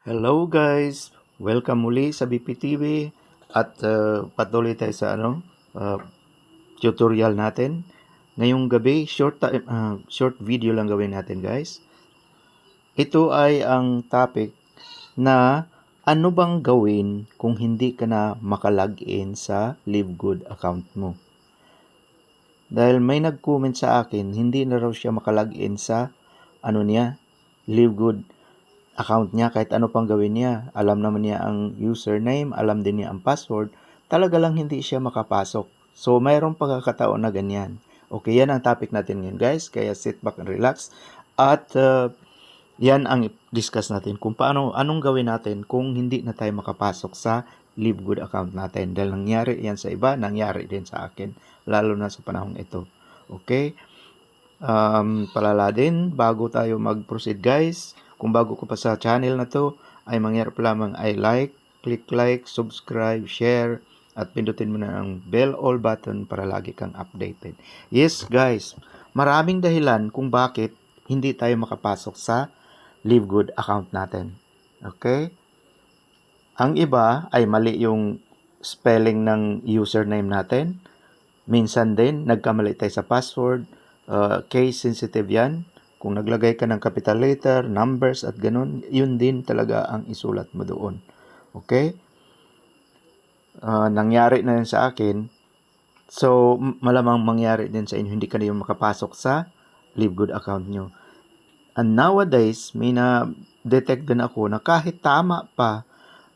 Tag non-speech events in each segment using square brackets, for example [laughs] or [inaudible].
Hello guys! Welcome muli sa BPTV at uh, patuloy tayo sa ano uh, tutorial natin. Ngayong gabi, short time, uh, short video lang gawin natin guys. Ito ay ang topic na ano bang gawin kung hindi ka na makalagin sa LiveGood account mo. Dahil may nag-comment sa akin, hindi na raw siya makalagin sa ano niya, LiveGood account niya kahit ano pang gawin niya. Alam naman niya ang username, alam din niya ang password. Talaga lang hindi siya makapasok. So, mayroong pagkakataon na ganyan. Okay, yan ang topic natin ngayon guys. Kaya sit back and relax. At uh, yan ang discuss natin kung paano, anong gawin natin kung hindi na tayo makapasok sa Live account natin. Dahil nangyari yan sa iba, nangyari din sa akin. Lalo na sa panahong ito. Okay? Um, palala din, bago tayo mag-proceed guys, kung bago ko pa sa channel na to, ay mangyari pa lamang ay like, click like, subscribe, share, at pindutin mo na ang bell all button para lagi kang updated. Yes guys, maraming dahilan kung bakit hindi tayo makapasok sa Live Good account natin. Okay? Ang iba ay mali yung spelling ng username natin. Minsan din, nagkamali tayo sa password. Uh, case sensitive yan. Kung naglagay ka ng capital letter, numbers at ganun, yun din talaga ang isulat mo doon. Okay? Uh, nangyari na yun sa akin. So, malamang mangyari din sa inyo. Hindi ka na yung makapasok sa Live Good account nyo. And nowadays, may na-detect din ako na kahit tama pa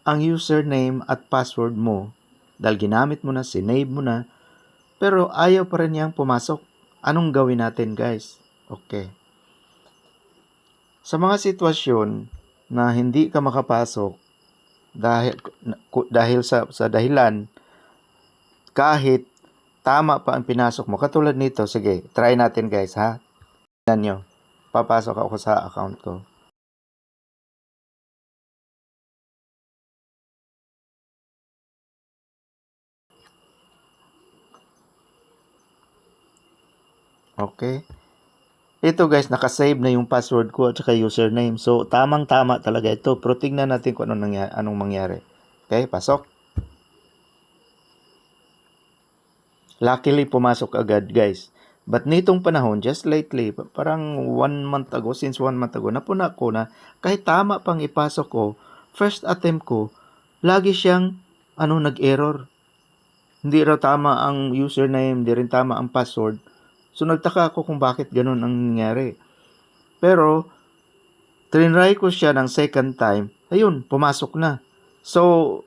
ang username at password mo, dahil ginamit mo na, sinave mo na, pero ayaw pa rin niyang pumasok. Anong gawin natin, guys? Okay. Sa mga sitwasyon na hindi ka makapasok dahil dahil sa sa dahilan kahit tama pa ang pinasok mo katulad nito sige try natin guys ha? Tingnan nyo papasok ako sa account ko. Okay ito guys, nakasave na yung password ko at saka username. So, tamang-tama talaga ito. Pero tingnan natin kung anong, nangyari, anong mangyari. Okay, pasok. Luckily, pumasok agad guys. But nitong panahon, just lately, parang one month ago, since one month ago, napuna ko na kahit tama pang ipasok ko, first attempt ko, lagi siyang ano, nag-error. Hindi raw tama ang username, hindi rin tama ang password So nagtaka ako kung bakit ganun ang nangyari. Pero, trinry ko siya ng second time, ayun, pumasok na. So,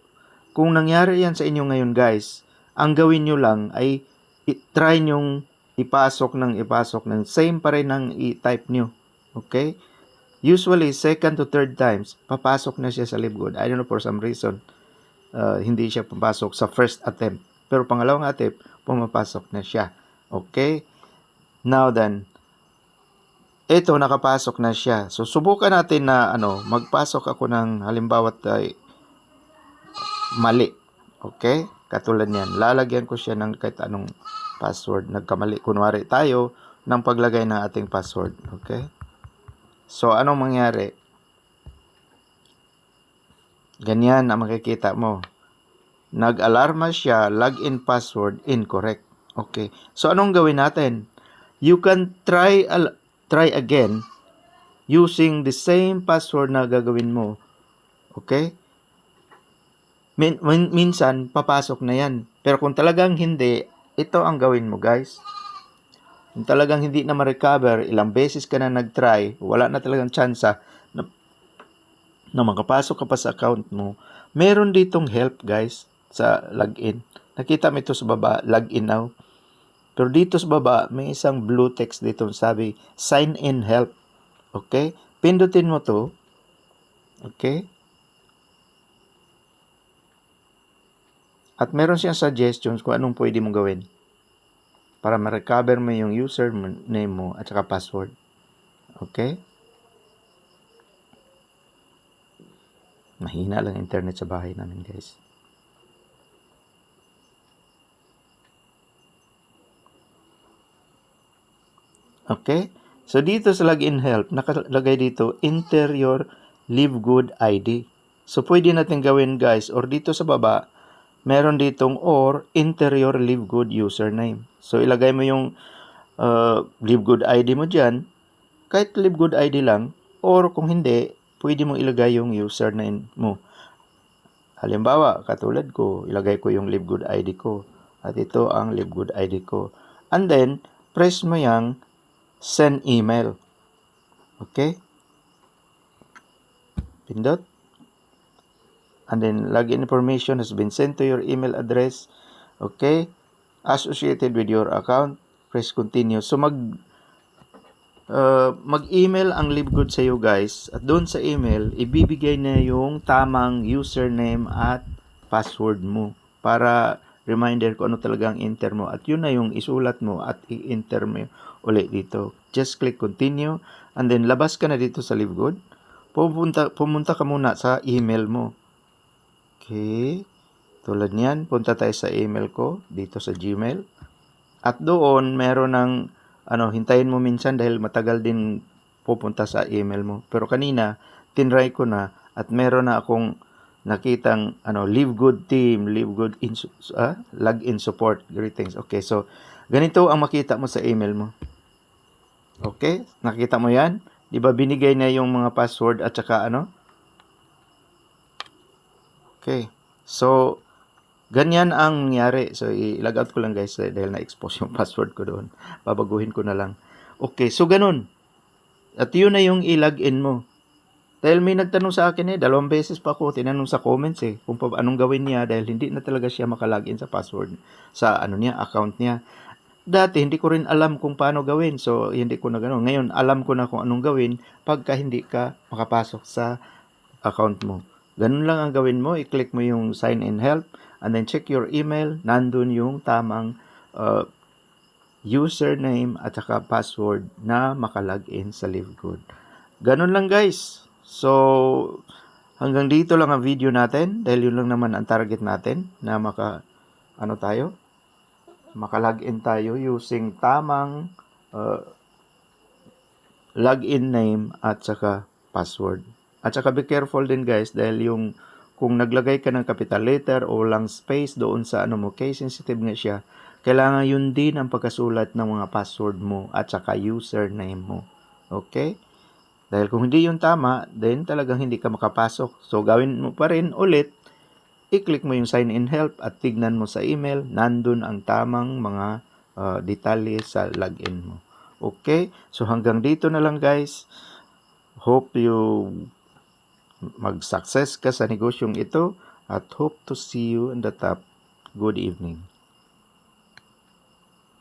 kung nangyari yan sa inyo ngayon guys, ang gawin nyo lang ay try nyong ipasok ng ipasok ng same pa rin ang i-type nyo. Okay? Usually, second to third times, papasok na siya sa LiveGood. I don't know for some reason, uh, hindi siya papasok sa first attempt. Pero pangalawang attempt, pumapasok na siya. Okay? Now then, ito nakapasok na siya. So subukan natin na ano, magpasok ako ng halimbawa ay mali. Okay? Katulad niyan. Lalagyan ko siya ng kahit anong password. Nagkamali. Kunwari tayo ng paglagay ng ating password. Okay? So anong mangyari? Ganyan ang makikita mo. Nag-alarma siya, login password incorrect. Okay. So anong gawin natin? You can try try again using the same password na gagawin mo. Okay? Min, min, minsan, papasok na yan. Pero kung talagang hindi, ito ang gawin mo, guys. Kung talagang hindi na ma-recover, ilang beses ka na nag-try, wala na talagang tsansa na, na makapasok ka pa sa account mo, meron ditong help, guys, sa login. Nakita mo ito sa baba, login now. Pero dito sa baba, may isang blue text dito sabi, sign in help. Okay? Pindutin mo to. Okay? At meron siyang suggestions kung anong pwede mong gawin para ma-recover mo yung username mo at saka password. Okay? Mahina lang internet sa bahay namin, guys. Okay? So dito sa login help, nakalagay dito enter your Live Good ID. So, pwede natin gawin guys, or dito sa baba, meron ditong or interior Live Good username. So, ilagay mo yung uh, Live Good ID mo dyan, kahit Live Good ID lang, or kung hindi, pwede mong ilagay yung username mo. Halimbawa, katulad ko, ilagay ko yung Live Good ID ko. At ito ang Live Good ID ko. And then, press mo yung send email. Okay? Pindot. And then, login information has been sent to your email address. Okay? Associated with your account. Press continue. So, mag uh, mag-email ang LiveGood sa iyo guys. At doon sa email, ibibigay na yung tamang username at password mo para reminder ko ano talaga ang enter mo. At yun na yung isulat mo at i-enter mo ulit dito. Just click continue and then labas ka na dito sa LiveGood. Pumunta, pumunta ka muna sa email mo. Okay. Tulad niyan, punta tayo sa email ko dito sa Gmail. At doon, meron ng ano, hintayin mo minsan dahil matagal din pupunta sa email mo. Pero kanina, tinry ko na at meron na akong nakitang ano, live good team, live good in, ah, login support, greetings. Okay, so ganito ang makita mo sa email mo. Okay, nakita mo yan? Di ba binigay na yung mga password at saka ano? Okay, so Ganyan ang nangyari. So, i-log out ko lang guys eh, dahil na-expose yung [laughs] password ko doon. Babaguhin ko na lang. Okay, so ganun. At yun na yung i-login mo. Dahil may nagtanong sa akin eh, dalawang beses pa ako tinanong sa comments eh, kung pa, anong gawin niya dahil hindi na talaga siya makalagin sa password sa ano niya, account niya. Dati hindi ko rin alam kung paano gawin. So, hindi ko na gano'n. Ngayon, alam ko na kung anong gawin pagka hindi ka makapasok sa account mo. Ganun lang ang gawin mo. I-click mo yung sign in help and then check your email. Nandun yung tamang uh, username at saka password na makalagin sa LiveGood. Ganun lang guys. So, hanggang dito lang ang video natin dahil yun lang naman ang target natin na maka ano tayo makalagin tayo using tamang uh, login name at saka password. At saka be careful din guys dahil yung kung naglagay ka ng capital letter o lang space doon sa ano mo, case sensitive nga siya, kailangan yun din ang pagkasulat ng mga password mo at saka username mo. Okay? Dahil kung hindi yun tama, then talagang hindi ka makapasok. So gawin mo pa rin ulit, i-click mo yung sign in help at tignan mo sa email, nandun ang tamang mga uh, detalye sa login mo. Okay? So hanggang dito na lang guys. Hope you mag-success ka sa negosyong ito at hope to see you in the top. Good evening.